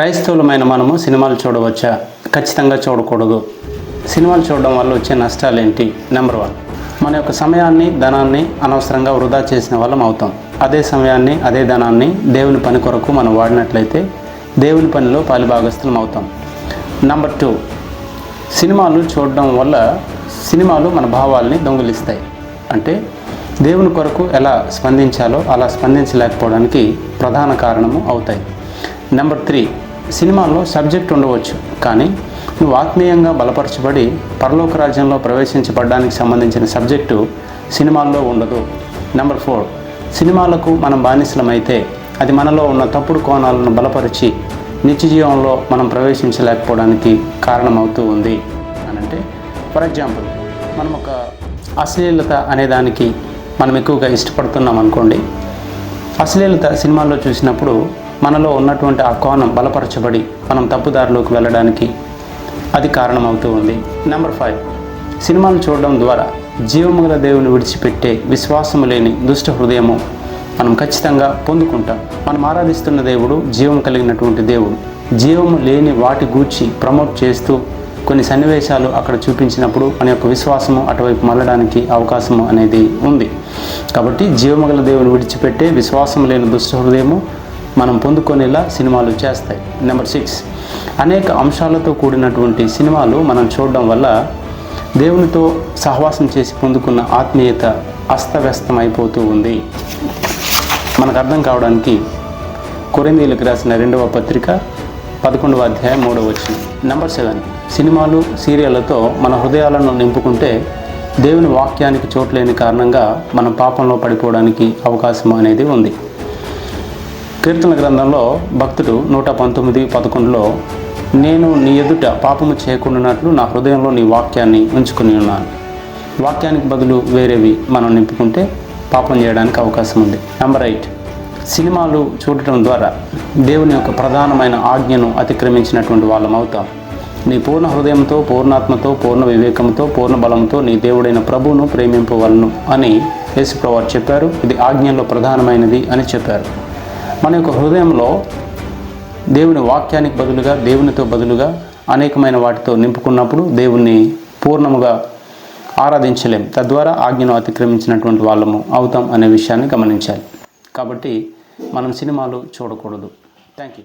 క్రైస్తవులమైన మనము సినిమాలు చూడవచ్చా? ఖచ్చితంగా చూడకూడదు. సినిమాలు చూడడం వల్ల వచ్చే నష్టాలు ఏంటి నెంబర్ వన్ మన యొక్క సమయాన్ని ధనాన్ని అనవసరంగా వృధా చేసిన వాళ్ళం అవుతాం. అదే సమయాన్ని అదే ధనాన్ని దేవుని పని కొరకు మనం వాడినట్లయితే దేవుని పనిలో పాలిభాగస్థులం అవుతాం. నెంబర్ టూ సినిమాలు చూడడం వల్ల సినిమాలు మన భావాల్ని దొంగిలిస్తాయి. అంటే దేవుని కొరకు ఎలా స్పందించాలో అలా స్పందించలేకపోవడానికి ప్రధాన కారణము అవుతాయి. నెంబర్ త్రీ సినిమాల్లో సబ్జెక్ట్ ఉండవచ్చు కానీ నువ్వు ఆత్మీయంగా బలపరచబడి పరలోక రాజ్యంలో ప్రవేశించబడడానికి సంబంధించిన సబ్జెక్టు సినిమాల్లో ఉండదు. నెంబర్ ఫోర్ సినిమాలకు మనం బానిసలమైతే అది మనలో ఉన్న తప్పుడు కోణాలను బలపరిచి నిత్య జీవంలో మనం ప్రవేశించలేకపోవడానికి కారణమవుతూ ఉంది. అని అంటే ఫర్ ఎగ్జాంపుల్ మనం ఒక అశ్లీలత అనే దానికి మనం ఎక్కువగా ఇష్టపడుతున్నాం అనుకోండి. అశ్లీలత సినిమాల్లో చూసినప్పుడు మనలో ఉన్నటువంటి ఆ కోణం బలపరచబడి మనం తప్పుదారిలోకి వెళ్ళడానికి అది కారణమవుతూ ఉంది. నెంబర్ ఫైవ్ సినిమాను చూడడం ద్వారా జీవముగల దేవుని విడిచిపెట్టే విశ్వాసము లేని దుష్ట హృదయము మనం ఖచ్చితంగా పొందుకుంటాం. మనం ఆరాధిస్తున్న దేవుడు జీవం కలిగినటువంటి దేవుడు. జీవము లేని వాటి గూర్చి ప్రమోట్ చేస్తూ కొన్ని సన్నివేశాలు అక్కడ చూపించినప్పుడు మన యొక్క విశ్వాసము అటువైపు మళ్ళడానికి అవకాశము అనేది ఉంది. కాబట్టి జీవమగల దేవుని విడిచిపెట్టే విశ్వాసం లేని దుష్ట హృదయము మనం పొందుకునేలా సినిమాలు చేస్తాయి. నెంబర్ సిక్స్ అనేక అంశాలతో కూడినటువంటి సినిమాలు మనం చూడడం వల్ల దేవునితో సహవాసం చేసి పొందుకున్న ఆత్మీయత అస్తవ్యస్తమైపోతూ ఉంది. మనకు అర్థం కావడానికి కొరిందీలకు రాసిన రెండవ పత్రిక పదకొండవ అధ్యాయం మూడవ వచ్చిన నెంబర్ సెవెన్ సినిమాలు సీరియళ్ళతో మన హృదయాలను నింపుకుంటే దేవుని వాక్యానికి చోట్లేని కారణంగా మనం పాపంలో పడిపోవడానికి అవకాశం అనేది ఉంది. కీర్తన గ్రంథంలో భక్తుడు నూట పంతొమ్మిది పదకొండులో నేను నీ ఎదుట పాపము చేయకుండానట్లు నా హృదయంలో నీ వాక్యాన్ని ఉంచుకుని ఉన్నాను. వాక్యానికి బదులు వేరేవి మనం నింపుకుంటే పాపం చేయడానికి అవకాశం ఉంది. నెంబర్ ఎయిట్ సినిమాలు చూడటం ద్వారా దేవుని యొక్క ప్రధానమైన ఆజ్ఞను అతిక్రమించినటువంటి వాళ్ళం అవుతాం. నీ పూర్ణ హృదయంతో పూర్ణాత్మతో పూర్ణ వివేకంతో పూర్ణ బలంతో నీ దేవుడైన ప్రభువును ప్రేమింపవలను అని యేసుప్రవారు చెప్పారు. ఇది ఆజ్ఞలో ప్రధానమైనది అని చెప్పారు. మన యొక్క హృదయంలో దేవుని వాక్యానికి బదులుగా దేవునితో బదులుగా అనేకమైన వాటితో నింపుకున్నప్పుడు దేవుణ్ణి పూర్ణముగా ఆరాధించలేం. తద్వారా ఆజ్ఞను అతిక్రమించినటువంటి వాళ్ళము అవుతాం అనే విషయాన్ని గమనించాలి. కాబట్టి మనం సినిమాలు చూడకూడదు. Thank you